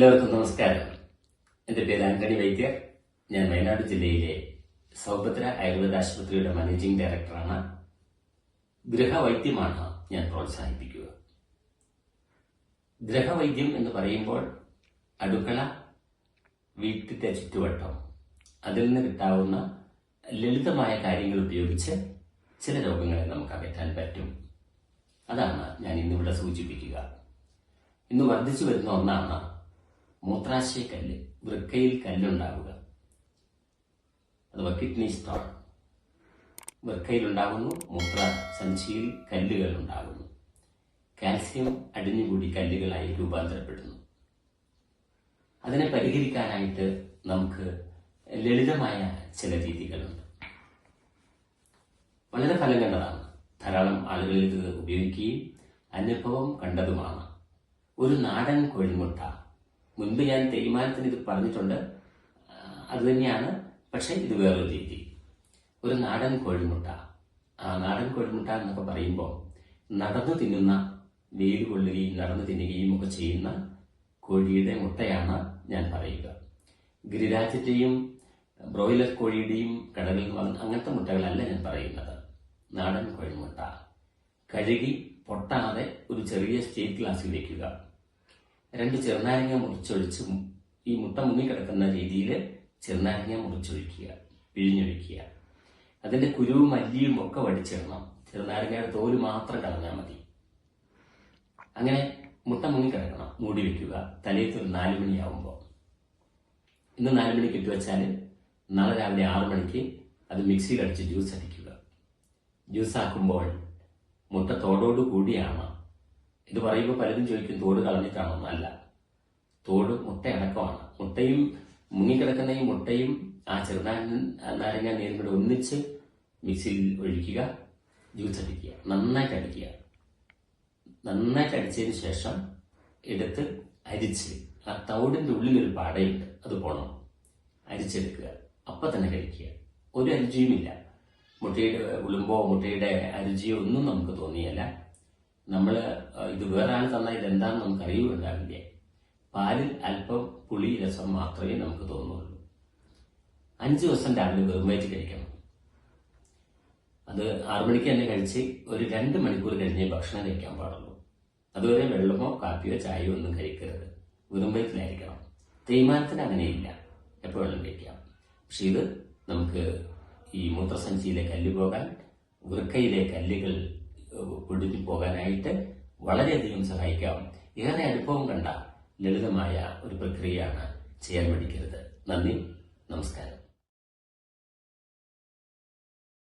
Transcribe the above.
എല്ലാവർക്കും നമസ്കാരം. എന്റെ പേര് ആന്റണി വൈദ്യർ. ഞാൻ വയനാട് ജില്ലയിലെ സൗഭദ്ര ആയുർവേദ ആശുപത്രിയുടെ മാനേജിംഗ് ഡയറക്ടറാണ് ഗൃഹവൈദ്യമാണ് ഞാൻ പ്രോത്സാഹിപ്പിക്കുക. ഗൃഹവൈദ്യം എന്ന് പറയുമ്പോൾ അടുക്കള വീട്ടിലെ ചുറ്റുവട്ടം അതിൽ നിന്ന് കിട്ടാവുന്ന ലളിതമായ കാര്യങ്ങൾ ഉപയോഗിച്ച് ചില രോഗങ്ങളെ നമുക്ക് അകറ്റാൻ പറ്റും. അതാണ് ഞാൻ ഇന്നിവിടെ സൂചിപ്പിക്കുക. ഇന്ന് വർദ്ധിച്ചു വരുന്ന ഒന്നാണ് മൂത്രാശയ കല്ല് വൃക്കയിൽ കല്ലുണ്ടാവുക. അഥവാ കിഡ്നി സ്റ്റോൺ വൃക്കയിലുണ്ടാകുന്നു മൂത്ര സഞ്ചിയിൽ കല്ലുകൾ ഉണ്ടാകുന്നു കാൽസ്യം അടിഞ്ഞുകൂടി കല്ലുകളായി രൂപാന്തരപ്പെടുന്നു. അതിനെ പരിഹരിക്കാനായിട്ട് നമുക്ക് ലളിതമായ ചില രീതികളുണ്ട്. വളരെ ഫലം കണ്ടതാണ് ധാരാളം ആളുകളിൽ ഇത് ഉപയോഗിക്കുകയും അനുഭവം കണ്ടതുമാണ്. ഒരു നാടൻ കോഴിമുട്ട മുൻപ് ഞാൻ തേയ്മാനത്തിന് ഇത് പറഞ്ഞിട്ടുണ്ട്. അത് തന്നെയാണ്. പക്ഷേ ഇത് വേറൊരു രീതി. ഒരു നാടൻ കോഴിമുട്ട. ആ നാടൻ കോഴിമുട്ട എന്നൊക്കെ പറയുമ്പോൾ നടന്നു തിന്നുന്ന വെയിൽ കൊള്ളുകയും നടന്നു തിന്നുകയും ഒക്കെ ചെയ്യുന്ന കോഴിയുടെ മുട്ടയാണ് ഞാൻ പറയുക. ഗിരിരാജന്റെയും ബ്രോയിലർ കോഴിയുടെയും കടകളിൽ വന്ന അങ്ങനത്തെ മുട്ടകളല്ല ഞാൻ പറയുന്നത്. നാടൻ കോഴിമുട്ട. കഴുകി പൊട്ടാതെ ഒരു ചെറിയ സ്റ്റേറ്റ് ഗ്ലാസ്സിൽ വെക്കുക രണ്ട് ചെറുനാരങ്ങ മുറിച്ചൊഴിച്ച് ഈ മുട്ട മുങ്ങി കിടക്കുന്ന രീതിയിൽ ചെറുനാരങ്ങ മുറിച്ചൊഴിക്കുക പിഴിഞ്ഞൊഴിക്കുക. അതിന്റെ കുരുവും മല്ലിയും ഒക്കെ വടിച്ചിടണം. ചെറുനാരങ്ങയുടെ തോൽ മാത്രം കളഞ്ഞാൽ മതി. അങ്ങനെ മുട്ട മുങ്ങി കിടക്കണം മൂടി വെക്കുക. തലേത്ത് ഒരു നാല് മണിയാവുമ്പോൾ ഇന്ന് നാല് മണിക്ക് ഇട്ട് വെച്ചാൽ നാളെ രാവിലെ ആറു മണിക്ക് അത് മിക്സിയിൽ അടിച്ച് ജ്യൂസ് അടിക്കുക ജ്യൂസ് ആക്കുമ്പോൾ മുട്ട തോടോട് കൂടിയാണ് ഇത് പറയുമ്പോൾ പലരും ചോദിക്കും തോട് കളഞ്ഞിട്ടാണോ? അല്ല തോട് മുട്ട അടക്കമാണ്. മുട്ടയും മുങ്ങിക്കിടക്കുന്ന ഈ മുട്ടയും ആ ചെറുനാരങ്ങ നാരങ്ങ നീരും കൂടെ ഒന്നിച്ച് മിക്സിയിൽ ഒഴിക്കുക ജ്യൂസ് അടിക്കുക നന്നായിട്ട് അടിക്കുക. നന്നായിട്ട് അടിച്ചതിന് ശേഷം എടുത്ത് അരിച്ച് ആ തവിടിന്റെ ഉള്ളിലൊരു പാടയുണ്ട് അത് പോണം. അരിച്ചെടുക്കുക. അപ്പൊ തന്നെ കഴിക്കുക. ഒരു അരുചിയുമില്ല. മുട്ടയുടെ ഉളുമ്പോ മുട്ടയുടെ അരുചിയോ ഒന്നും നമുക്ക് തോന്നിയല്ല. നമ്മൾ ഇത് വേറെ ആൾ തന്നാൽ ഇതെന്താണെന്ന് നമുക്ക് അറിയുന്നുണ്ടാവില്ല പാലിൽ അല്പം പുളി രസം മാത്രമേ നമുക്ക് തോന്നുള്ളൂ. അഞ്ചു ദിവസം രാവിലെ വെറും വയറ്റ് കഴിക്കണം. അത് ആറു മണിക്ക് തന്നെ കഴിച്ച് ഒരു രണ്ട് മണിക്കൂർ കഴിഞ്ഞേ ഭക്ഷണം കഴിക്കാൻ പാടുള്ളൂ. അതുവരെ വെള്ളമോ കാപ്പിയോ ചായയോ ഒന്നും കഴിക്കരുത്. വെറും വയറ്റിലായിരിക്കണം. തേയ്മാനത്തിന് അങ്ങനെയില്ല. എപ്പോൾ വെള്ളം കഴിക്കാം. പക്ഷെ ഇത് നമുക്ക് ഈ മൂത്രസഞ്ചിയിലെ കല്ല് പോകാൻ വൃക്കയിലെ കല്ലുകൾ ഏഹ്, പോകാനായിട്ട് വളരെയധികം സഹായിക്കാം. ഏറെ അനുഭവം കണ്ട ലളിതമായ ഒരു പ്രക്രിയയാണ് ചെയ്യാൻ പഠിക്കരുത്. നന്ദി. നമസ്കാരം.